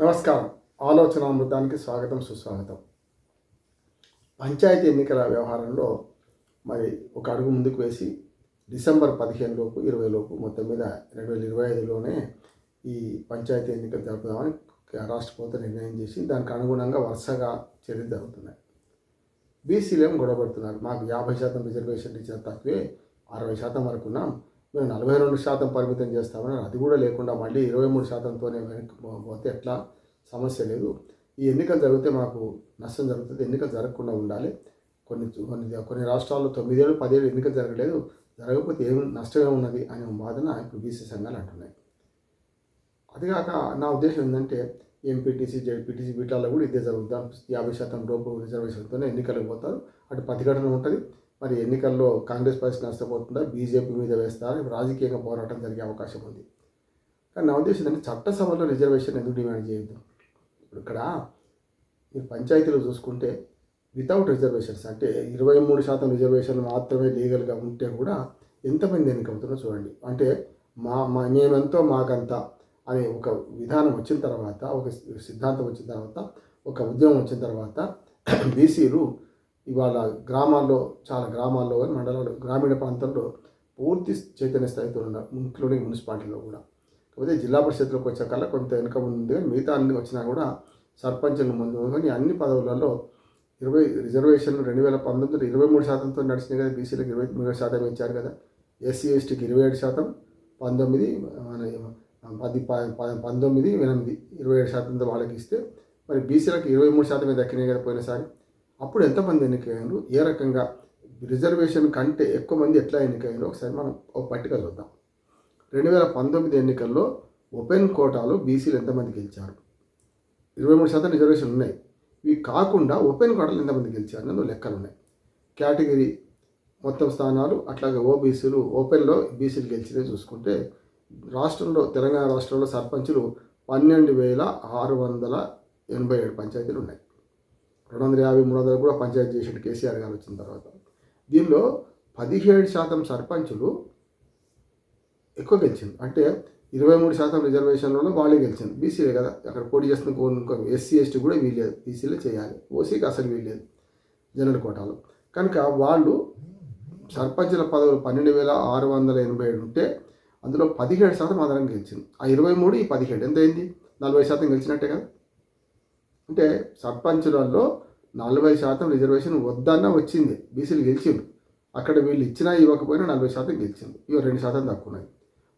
నమస్కారం. ఆలోచన అమృతానికి స్వాగతం సుస్వాగతం. పంచాయతీ ఎన్నికల వ్యవహారంలో మరి ఒక అడుగు ముందుకు వేసి డిసెంబర్ పదిహేను లోపు ఇరవై లోపు మొత్తం మీద రెండు వేల ఇరవై ఐదులోనే ఈ పంచాయతీ ఎన్నికలు జరుపుదామని రాష్ట్ర ప్రభుత్వం నిర్ణయం చేసి దానికి అనుగుణంగా వరుసగా చర్యలు జరుగుతున్నాయి. బీసీలేం గొడవపడుతున్నారు మాకు యాభై శాతం రిజర్వేషన్ ఇచ్చిన తక్కువే అరవై శాతం వరకు ఉన్నాం. మేము నలభై రెండు శాతం పరిమితం చేస్తామని అది కూడా లేకుండా మళ్ళీ ఇరవై మూడు శాతంతోనే వెనక్కి పోతే ఎట్లా? సమస్య లేదు. ఈ ఎన్నికలు జరిగితే మాకు నష్టం జరుగుతుంది. ఎన్నికలు జరగకుండా ఉండాలి. కొన్ని కొన్ని కొన్ని రాష్ట్రాల్లో తొమ్మిదేళ్ళు పదేళ్ళు ఎన్నికలు జరగలేదు. జరగకపోతే ఏం నష్టమే ఉన్నది అనే వాదన ఇప్పుడు బీసీ సంఘాలు అంటున్నాయి. అదిగాక నా ఉద్దేశం ఏంటంటే ఎంపీటీసీ జెడ్పీటీసీ వీటిల్లో కూడా ఇదే జరుగుతాం యాభై శాతం లోపు రిజర్వేషన్తోనే ఎన్నికలకు పోతారు. అటు ప్రతిఘటన ఉంటుంది. మరి ఎన్నికల్లో కాంగ్రెస్ పార్టీ నష్టపోతుందా బీజేపీ మీద వేస్తారా రాజకీయంగా పోరాటం జరిగే అవకాశం ఉంది. కానీ నా ఉద్దేశం ఏంటంటే చట్టసభలో రిజర్వేషన్ ఎందుకు డిమాండ్ చేయొద్దు? ఇప్పుడు ఇక్కడ మీరు పంచాయతీలు చూసుకుంటే వితౌట్ రిజర్వేషన్స్ అంటే ఇరవై మూడు శాతం రిజర్వేషన్లు మాత్రమే లీగల్గా ఉంటే కూడా ఎంతమంది ఎన్నికవుతుందో చూడండి. అంటే మా మా మేమెంతో మాకంత అనే ఒక విధానం వచ్చిన తర్వాత ఒక సిద్ధాంతం వచ్చిన తర్వాత ఒక ఉద్యమం వచ్చిన తర్వాత బీసీలు ఇవాళ గ్రామాల్లో చాలా గ్రామాల్లో కానీ మండలాల్లో గ్రామీణ ప్రాంతంలో పూర్తి చైతన్య స్థాయితో ఉన్నారు ఇంక్లూడింగ్ మున్సిపాలిటీలో కూడా. కాకపోతే జిల్లా పరిషత్లోకి వచ్చాకల్లా కొంత వెనుక ఉంది కానీ మిగతా అన్ని వచ్చినా కూడా సర్పంచులు ముందు కానీ అన్ని పదవులలో ఇరవై రిజర్వేషన్లు రెండు వేల పంతొమ్మిది ఇరవై మూడు శాతంతో నడిచినాయి కదా బీసీలకు ఇరవై మూడు శాతం ఇచ్చారు కదా. ఎస్సీ ఎస్టీకి ఇరవై ఏడు శాతం పంతొమ్మిది మన పది పంతొమ్మిది ఎనిమిది ఇరవై ఏడు శాతంతో వాళ్ళకి ఇస్తే మరి బీసీలకు ఇరవై మూడు శాతమే దక్కినాయి కదా పోయినసారి. అప్పుడు ఎంతమంది ఎన్నికయ్యారు ఏ రకంగా? రిజర్వేషన్ కంటే ఎక్కువ మంది ఎట్లా ఎన్నికయ్యారో ఒకసారి మనం ఒక పట్టిక చూద్దాం. రెండు వేల పంతొమ్మిది ఎన్నికల్లో ఓపెన్ కోటాలో బీసీలు ఎంతమంది గెలిచారు? ఇరవై మూడు శాతం రిజర్వేషన్ ఉన్నాయి. ఇవి కాకుండా ఓపెన్ కోటాలు ఎంతమంది గెలిచారు? అన్నది లెక్కలు ఉన్నాయి. కేటగిరీ మొత్తం స్థానాలు అట్లాగే ఓబీసీలు ఓపెన్లో బీసీలు గెలిచినవి చూసుకుంటే రాష్ట్రంలో తెలంగాణ రాష్ట్రంలో సర్పంచులు పన్నెండు వేల ఆరు వందల ఎనభై ఏడు పంచాయతీలు ఉన్నాయి. రెండు వందల యాభై మూడు వందలు కూడా పంచాయతీ చేసాడు కేసీఆర్ గారు వచ్చిన తర్వాత దీనిలో పదిహేడు శాతం సర్పంచులు ఎక్కువ గెలిచింది. అంటే ఇరవై మూడు శాతం రిజర్వేషన్లోనే వాళ్ళే గెలిచింది. బీసీలే కదా. అక్కడ పోటీ చేస్తున్న ఎస్సీ ఎస్టీ కూడా వీల్లేదు. బీసీలే చేయాలి. ఓసీకి అసలు వీల్లేదు జనరల్ కోటాలో. కనుక వాళ్ళు సర్పంచుల పదవులు పన్నెండు వేల ఆరు వందల ఎనభై ఏడు ఉంటే అందులో పదిహేడు శాతం ఆధారం గెలిచింది. ఆ ఇరవై మూడు ఈ పదిహేడు ఎంత అయింది? నలభై శాతం గెలిచినట్టే కదా. అంటే సర్పంచులలో నలభై శాతం రిజర్వేషన్ వద్దన్న వచ్చింది. బీసీలు గెలిచిండు అక్కడ వీళ్ళు ఇచ్చినా ఇవ్వకపోయినా నలభై శాతం గెలిచింది ఇవి రెండు శాతం తక్కువ ఉన్నాయి.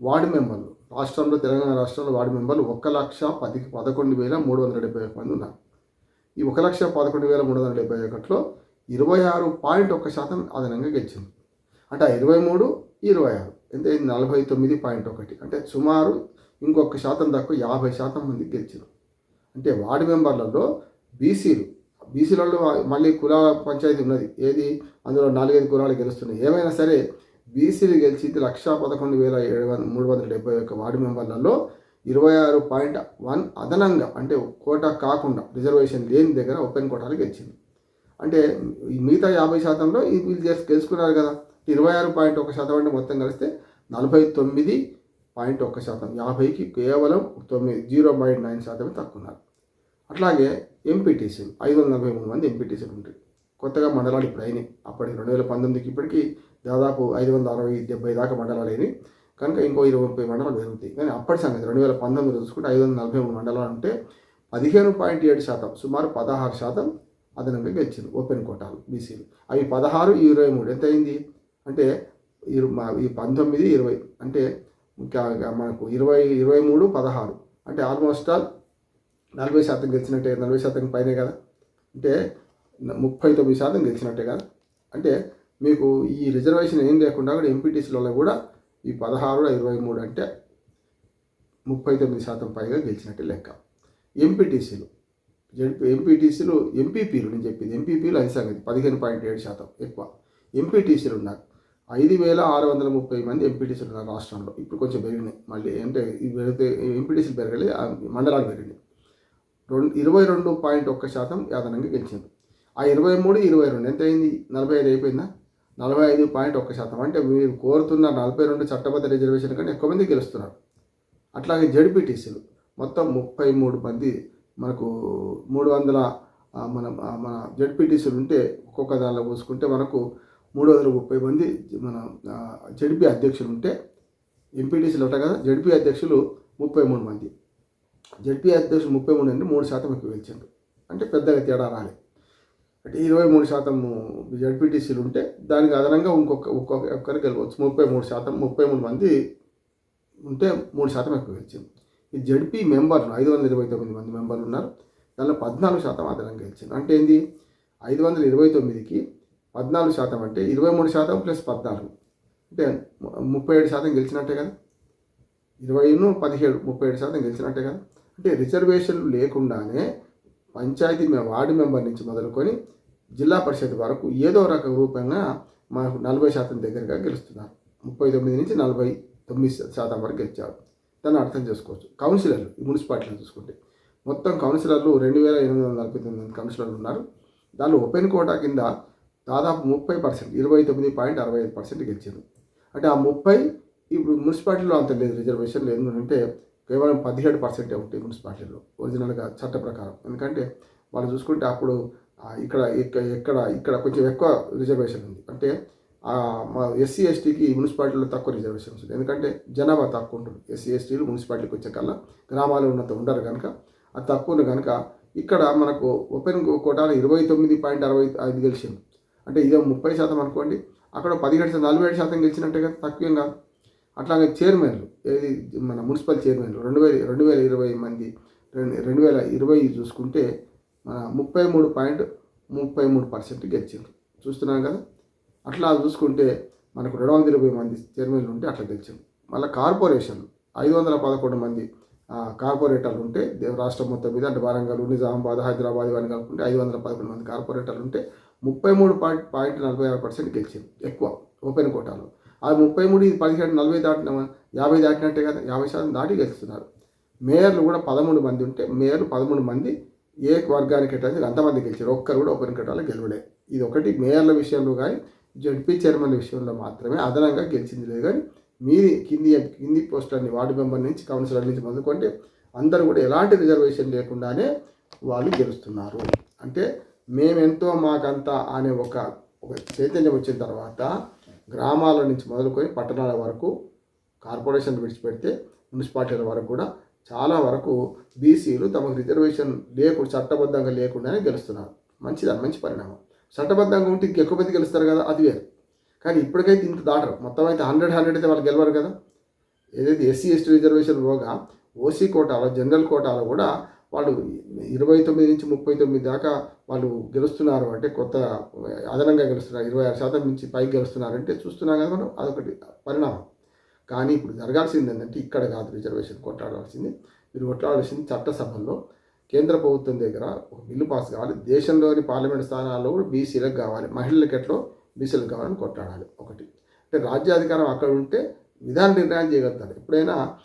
వార్డు మెంబర్లు. రాష్ట్రంలో తెలంగాణ రాష్ట్రంలో వార్డు మెంబర్లు ఒక లక్ష పది పదకొండు వేల మూడు వందల డెబ్బై ఒక మంది ఉన్నారు. ఈ ఒక లక్ష పదకొండు వేల మూడు వందల డెబ్బై ఒకటిలో ఇరవై ఆరు పాయింట్ ఒక్క శాతం అదనంగా గెలిచింది అంటే ఆ ఇరవై మూడు ఇరవై ఆరు. ఎంత? అయింది నలభై తొమ్మిది పాయింట్ ఒకటి. అంటే సుమారు ఇంకొక శాతం తక్కువ యాభై శాతం మంది గెలిచారు అంటే వార్డు మెంబర్లలో బీసీలు బీసీలలో మళ్ళీ కుల పంచాయతీ ఉన్నది. ఏది? అందులో నాలుగైదు కులాలు గెలుస్తున్నాయి. ఏమైనా సరే బీసీలు గెలిచింది లక్ష పదకొండు వేల ఏడు వందల మూడు వందల డెబ్బై ఒక్క వార్డు మెంబర్లలో ఇరవై ఆరు పాయింట్ వన్ అదనంగా అంటే కోట కాకుండా రిజర్వేషన్ లేని దగ్గర ఓపెన్ కోటాలు గెలిచింది. అంటే ఈ మిగతా యాభై శాతంలో ఈ వీళ్ళు గెలుచుకున్నారు కదా. ఇరవై ఆరు పాయింట్ ఒక శాతం అంటే మొత్తం కలిస్తే నలభై తొమ్మిది పాయింట్ ఒక శాతం. యాభైకి కేవలం తొమ్మిది జీరో పాయింట్ నైన్ శాతమే తక్కువ ఉన్నారు. అట్లాగే ఎంపీటీసీలు ఐదు వందల నలభై మూడు మంది ఎంపీటీసీలు ఉంటాయి కొత్తగా మండలాలు ఇప్పుడు అయినాయి. అప్పటి రెండు వేల పంతొమ్మిదికి ఇప్పటికీ దాదాపు ఐదు వందల అరవై డెబ్బై దాకా మండలాలు అయినాయి. కనుక ఇంకో ఇరవై ముప్పై మండలాలు పెరుగుతాయి కానీ అప్పటి సంగతి రెండు వేల పంతొమ్మిది చూసుకుంటే ఐదు వందల నలభై మూడు మండలాలు అంటే పదిహేను పాయింట్ ఏడు శాతం సుమారు పదహారు శాతం అదనంగా గెలిచింది ఓపెన్ కోటాలు బీసీలు అవి పదహారు ఇరవై మూడు ఎంత అయింది అంటే ఇరు ఈ పంతొమ్మిది ఇరవై అంటే ఇంకా మనకు ఇరవై ఇరవై మూడు పదహారు అంటే ఆల్మోస్ట్ ఆల్ నలభై శాతం గెలిచినట్టే నలభై శాతం పైనే కదా. అంటే ముప్పై తొమ్మిది శాతం గెలిచినట్టే కదా. అంటే మీకు ఈ రిజర్వేషన్ ఏం లేకుండా కూడా ఎంపీటీసీలలో కూడా ఈ పదహారు ఇరవై మూడు అంటే ముప్పై తొమ్మిది శాతం పైగా గెలిచినట్టే లెక్క. ఎంపీటీసీలు జడ్పీ ఎంపీటీసీలు ఎంపీపీలు నేను చెప్పింది ఎంపీపీలు అది సంగతి పదిహేను పాయింట్ ఏడు శాతం ఎక్కువ. ఎంపీటీసీలు ఉన్నారు ఐదు వేల ఆరు వందల ముప్పై మంది ఎంపీటీసీలు ఉన్నారు రాష్ట్రంలో. ఇప్పుడు కొంచెం పెరిగినాయి మళ్ళీ అంటే ఇవి పెరిగితే ఎంపీటీసీలు పెరగలే ఆ మండలాలు పెరిగినాయి. రెండు ఇరవై రెండు పాయింట్ ఒక్క శాతం యాదనంగా గెలిచింది ఆ ఇరవై మూడు ఇరవై రెండు ఎంత అయింది నలభై ఐదు అయిపోయిందా? నలభై ఐదు పాయింట్ ఒక్క శాతం. అంటే మీరు కోరుతున్న నలభై రెండు చట్టబద్ధ రిజర్వేషన్ కంటే ఎక్కువ మంది గెలుస్తున్నారు. అట్లాగే జడ్పీటీసీలు. మొత్తం ముప్పై మూడు మంది మనకు మూడు వందల మన మన జడ్పీటీసీలు ఉంటే ఒక్కొక్క దానిలో పోసుకుంటే మనకు మూడు వందల ముప్పై మంది మన జడ్పీ అధ్యక్షులు ఉంటే ఎంపీటీసీలు ఉంటాయి కదా జడ్పీ అధ్యక్షులు ముప్పై మూడు మంది. జడ్పీ అధ్యక్షుడు ముప్పై మూడు అంటే మూడు శాతం ఎక్కువ గెలిచిండు. అంటే పెద్దగా తేడా రాలే. అంటే ఇరవై మూడు శాతం జడ్పీటీసీలు ఉంటే దానికి అదనంగా ఇంకొక ఒక్కొక్క ఒక్కరు గెలవచ్చు. ముప్పై మూడు శాతం ముప్పై మూడు మంది ఉంటే మూడు శాతం ఎక్కువ గెలిచింది ఈ జడ్పీ మెంబర్లు ఐదు వందల ఇరవై తొమ్మిది మంది మెంబర్లు ఉన్నారు. దానిలో పద్నాలుగు శాతం అదనంగా గెలిచింది అంటే ఏంది? ఐదు వందల ఇరవై తొమ్మిదికి పద్నాలుగు శాతం అంటే ఇరవై మూడు శాతం ప్లస్ పద్నాలుగు. అంటే ముప్పై ఏడు శాతం గెలిచినట్టే కదా? ఇరవైను పదిహేడు ముప్పై ఏడు శాతం గెలిచినట్టే కదా? అంటే రిజర్వేషన్లు లేకుండానే పంచాయతీ మేము వార్డు మెంబర్ నుంచి మొదలుకొని జిల్లా పరిషత్ వరకు ఏదో రక రూపంగా మనకు నలభై శాతం దగ్గరగా గెలుస్తున్నారు. ముప్పై తొమ్మిది నుంచి నలభై తొమ్మిది శాతం వరకు గెలిచారు. దాన్ని అర్థం చేసుకోవచ్చు. కౌన్సిలర్లు ఈ మున్సిపాలిటీలో చూసుకుంటే. మొత్తం కౌన్సిలర్లు రెండు వేల ఎనిమిది వందల నలభై తొమ్మిది మంది కౌన్సిలర్లు ఉన్నారు. దానిలో ఓపెన్ కోటా కింద దాదాపు ముప్పై పర్సెంట్ ఇరవై తొమ్మిది పాయింట్ అరవై ఐదు పర్సెంట్ గెలిచింది అంటే ఆ ముప్పై ఇప్పుడు మున్సిపాలిటీలో అంత లేదు రిజర్వేషన్ లేదు అంటే కేవలం పదిహేడు పర్సెంటే ఉంటాయి మున్సిపాలిటీలో ఒరిజినల్గా చట్ట ప్రకారం. ఎందుకంటే వాళ్ళు చూసుకుంటే అప్పుడు ఇక్కడ ఎక్కడ ఇక్కడ కొంచెం ఎక్కువ రిజర్వేషన్ ఉంది. అంటే మా ఎస్సీ ఎస్టీకి మున్సిపాలిటీలో తక్కువ రిజర్వేషన్ ఉంది ఎందుకంటే జనాభా తక్కువ ఉంటుంది. ఎస్సీ ఎస్టీలు మున్సిపాలిటీకి వచ్చే కల్లా గ్రామాలు ఉన్నంత ఉండరు కనుక అది తక్కువ ఉంది కనుక ఇక్కడ మనకు ఓపెన్ కోటాలో ఇరవై తొమ్మిది పాయింట్ అరవై ఐదు గెలిచింది. అంటే ఇదే ముప్పై శాతం అనుకోండి అక్కడ పదిహేడు శాతం నలభై ఏడు శాతం గెలిచినట్టే కదా తక్కువేం కాదు. అట్లాగే చైర్మన్లు ఏది మన మున్సిపల్ చైర్మన్లు రెండు వేల రెండు వేల ఇరవై మంది రెండు రెండు వేల ఇరవై చూసుకుంటే మన ముప్పై మూడు పాయింట్ ముప్పై మూడు పర్సెంట్ గెలిచింది చూస్తున్నాం కదా? అట్లా చూసుకుంటే మనకు రెండు వందల ఇరవై మంది చైర్మన్లు ఉంటే అట్లా గెలిచాం మళ్ళీ కార్పొరేషన్లు ఐదు వందల పదకొండు మంది కార్పొరేటర్లు ఉంటే దే- రాష్ట్రం మొత్తం మీద అంటే వరంగల్ నిజామాబాద్ హైదరాబాద్ ఇవన్నీ కలుపుకుంటే ఐదు వందల పదకొండు మంది కార్పొరేటర్లు ఉంటే ముప్పై మూడు పాయింట్ పాయింట్ నలభై ఆరు పర్సెంట్ గెలిచింది ఎక్కువ ఓపెన్ కోటాలో. ఆ ముప్పై మూడు ఇది పదిహేడు నలభై దాటిన యాభై దాటినట్టే కదా యాభై శాతం దాటి గెలుస్తున్నారు మేయర్లు కూడా పదమూడు మంది ఉంటే మేయర్లు పదమూడు మంది ఏ వర్గానికి కేటాయించి అంతమంది గెలిచారు. ఒక్కరు కూడా ఒకరిని కోటాలో గెలవలే. ఇది ఒకటి. మేయర్ల విషయంలో కానీ జడ్పీ చైర్మన్ విషయంలో మాత్రమే అదనంగా గెలిచింది లేదు కానీ మీది కింది కింది పోస్టర్ని వార్డు మెంబర్ నుంచి కౌన్సిలర్ నుంచి మొదలుకుంటే అందరూ కూడా ఎలాంటి రిజర్వేషన్ లేకుండానే వాళ్ళు గెలుస్తున్నారు. అంటే మేమెంతో మాకంతా అనే ఒక ఒక చైతన్యం వచ్చిన తర్వాత గ్రామాల నుంచి మొదలుకొని పట్టణాల వరకు కార్పొరేషన్ విడిచిపెడితే మున్సిపాలిటీల వరకు కూడా చాలా వరకు బీసీలు తమకు రిజర్వేషన్ లేకుండా చట్టబద్ధంగా లేకుండానే గెలుస్తున్నారు. మంచిది? మంచి పరిణామం. చట్టబద్ధంగా ఉంటే ఇంకెక్కువ మంది గెలుస్తారు కదా? అది వేరు. కానీ ఇప్పటికైతే ఇంత దాటరు. మొత్తం అయితే హండ్రెడ్ హండ్రెడ్ అయితే వాళ్ళు గెలవరు కదా? ఏదైతే ఎస్సీ ఎస్టీ రిజర్వేషన్ పోగా ఓసీ కోటాలో జనరల్ కోటాలో కూడా వాళ్ళు ఇరవై తొమ్మిది నుంచి ముప్పై తొమ్మిది దాకా వాళ్ళు గెలుస్తున్నారు అంటే కొత్త అదనంగా గెలుస్తున్నారు. ఇరవై ఆరు శాతం నుంచి పైకి గెలుస్తున్నారంటే చూస్తున్నాం కదా మనం అదొకటి పరిణామం. కానీ ఇప్పుడు జరగాల్సింది ఏంటంటే ఇక్కడ కాదు రిజర్వేషన్ కొట్లాడాల్సింది మీరు కొట్లాడాల్సింది చట్టసభల్లో కేంద్ర ప్రభుత్వం దగ్గర ఒక బిల్లు పాస్ కావాలి. దేశంలోని పార్లమెంట్ స్థానాల్లో కూడా బీసీలకు కావాలి. మహిళలకు ఎట్లో బీసీలకు కావాలని కొట్లాడాలి. ఒకటి. అంటే రాజ్యాధికారం అక్కడ ఉంటే విధాన నిర్ణయం చేయగలుగుతారు. ఎప్పుడైనా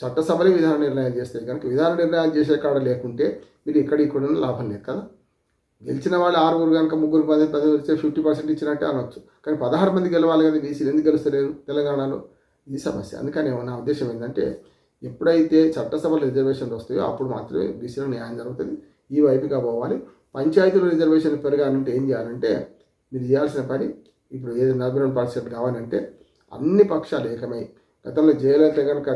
చట్టసభలే విధాన నిర్ణయాలు చేస్తాయి కనుక విధాన నిర్ణయం చేసే కాడ లేకుంటే మీరు ఇక్కడ ఇక్కడ లాభం లేదు కదా. గెలిచిన వాళ్ళు ఆరుగురు కనుక ముగ్గురు పది పది వచ్చే ఫిఫ్టీ పర్సెంట్ ఇచ్చినట్టే అనొచ్చు. కానీ పదహారు మంది గెలవాలి కదా బీసీలు ఎందుకు గెలుస్తలేరు? తెలంగాణలో ఇది సమస్య. అందుకని నా ఉద్దేశం ఏంటంటే ఎప్పుడైతే చట్టసభలు రిజర్వేషన్లు వస్తాయో అప్పుడు మాత్రమే బీసీలో న్యాయం జరుగుతుంది. ఈ వైపుగా పోవాలి. పంచాయతీలో రిజర్వేషన్ పెరగాలంటే ఏం చేయాలంటే మీరు చేయాల్సిన పని ఇప్పుడు ఏది నలభై రెండు పర్సెంట్ కావాలంటే అన్ని పక్షాలు ఏకమై గతంలో జయలలిత కనుక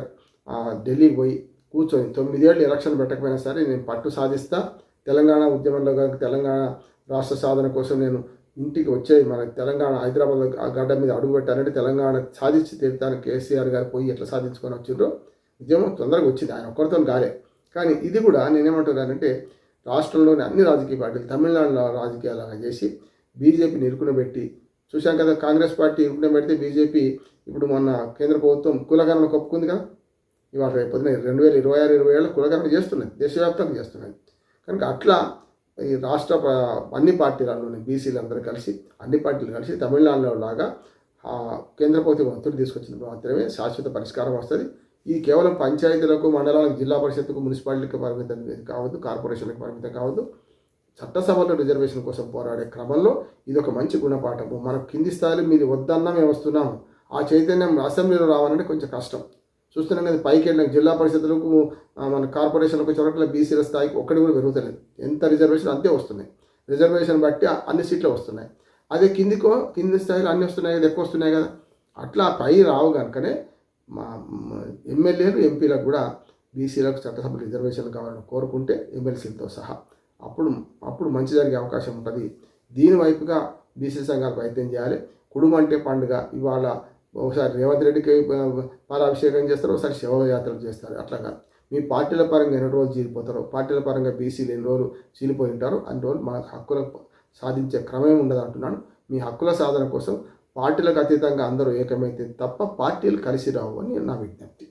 ఢిల్లీకి పోయి కూర్చొని తొమ్మిదేళ్ళు ఎలక్షన్ పెట్టకపోయినా సరే నేను పట్టు సాధిస్తా. తెలంగాణ ఉద్యమంలో కనుక తెలంగాణ రాష్ట్ర సాధన కోసం నేను ఇంటికి వచ్చే మన తెలంగాణ హైదరాబాద్ ఆ గడ్డ మీద అడుగు పెట్టాలంటే తెలంగాణ సాధించి తీరుతాను కేసీఆర్ గారు పోయి ఎట్లా సాధించుకొని వచ్చిండ్రో ఉద్యమం తొందరగా వచ్చింది. ఆయన ఒక్కరితో కాలే. కానీ ఇది కూడా నేనేమంటున్నానంటే రాష్ట్రంలోని అన్ని రాజకీయ పార్టీలు తమిళనాడులో రాజకీయాలు చేసి బీజేపీని ఇరుకున పెట్టి చూశాం కదా కాంగ్రెస్ పార్టీ ఇరుకున పెడితే బీజేపీ ఇప్పుడు మొన్న కేంద్ర ప్రభుత్వం కులగణన కప్పుకుంది కదా. ఇవాళ రేపు రెండు వేల ఇరవై ఆరు ఇరవై ఏళ్ళ కులగణన చేస్తున్నాయి దేశవ్యాప్తంగా చేస్తున్నాయి. కనుక అట్లా ఈ రాష్ట్ర ప- అన్ని పార్టీలలోని బీసీలు అందరూ కలిసి అన్ని పార్టీలు కలిసి తమిళనాడులో లాగా కేంద్ర ప్రభుత్వం ఒత్తిడి తీసుకొచ్చినప్పుడు మాత్రమే శాశ్వత పరిష్కారం వస్తుంది. ఇది కేవలం పంచాయతీలకు మండలాలకు జిల్లా పరిషత్తుకు మున్సిపాలిటీకి పరిమితం కావద్దు కార్పొరేషన్లకు పరిమితం కావద్దు. చట్టసభలో రిజర్వేషన్ కోసం పోరాడే క్రమంలో ఇది ఒక మంచి గుణపాఠము. మనం కింది స్థాయిలో మీరు వద్దన్నా మేము వస్తున్నాము. ఆ చైతన్యం అసెంబ్లీలో రావాలంటే కొంచెం కష్టం. చూస్తున్నాం కదా పైకి వెళ్ళిన జిల్లా పరిషత్లకు మన కార్పొరేషన్లకు చోట్ల బీసీల స్థాయికి ఒక్కటి కూడా పెరుగుతలేదు. ఎంత రిజర్వేషన్ అంతే వస్తున్నాయి. రిజర్వేషన్ బట్టి అన్ని సీట్లు వస్తున్నాయి. అదే కిందికో కింది స్థాయిలో అన్ని వస్తున్నాయి కదా ఎక్కువ వస్తున్నాయి కదా అట్లా పై రావు కనుకనే మా మా ఎమ్మెల్యేలు ఎంపీలకు కూడా బీసీలకు చట్టసభ రిజర్వేషన్ కావాలని కోరుకుంటే ఎమ్మెల్సీలతో సహా అప్పుడు అప్పుడు మంచి జరిగే అవకాశం ఉంటుంది. దీని వైపుగా బీసీ సంఘాలు ప్రయత్నం చేయాలి. కుటుంబం అంటే పండుగ ఇవాళ ఒకసారి రేవంత్ రెడ్డికి పాలాభిషేకం చేస్తారు ఒకసారి శివయాత్రలు చేస్తారు. అట్లాగా మీ పార్టీల పరంగా ఎన్ని రోజులు చీలిపోతారో పార్టీల పరంగా బీసీలు ఎన్ని రోజులు చీలిపోయి ఉంటారో అన్ని రోజులు మన హక్కుల సాధించే క్రమం ఉండదు అంటున్నాను. మీ హక్కుల సాధన కోసం పార్టీలకు అతీతంగా అందరూ ఏకమైతే తప్ప పార్టీలు కలిసి రావు అని నా విజ్ఞప్తి.